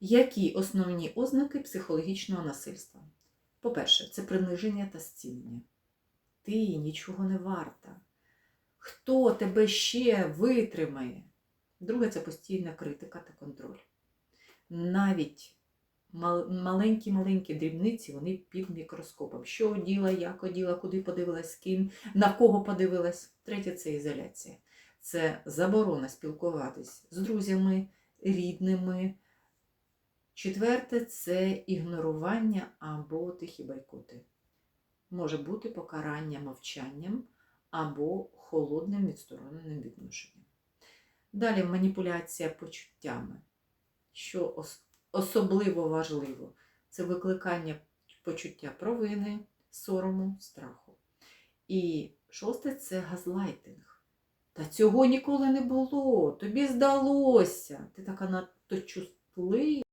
Які основні ознаки психологічного насильства? По-перше, це приниження та зцінення. Ти нічого не варта. Хто тебе ще витримає? Друге це постійна критика та контроль. Навіть маленькі-маленькі дрібниці вони під мікроскопом. Що оділа, як оділа, куди подивилась, з ким, на кого подивилась. Третє це ізоляція. Це заборона спілкуватись з друзями, рідними. Четверте це ігнорування або тихі байкоти. Може бути покарання мовчанням або холодним відстороненим відношенням. Далі маніпуляція почуттями. Що ос- особливо важливо, це викликання почуття провини, сорому, страху. І шосте це газлайтинг. Та цього ніколи не було. Тобі здалося. Ти така надто чутлива.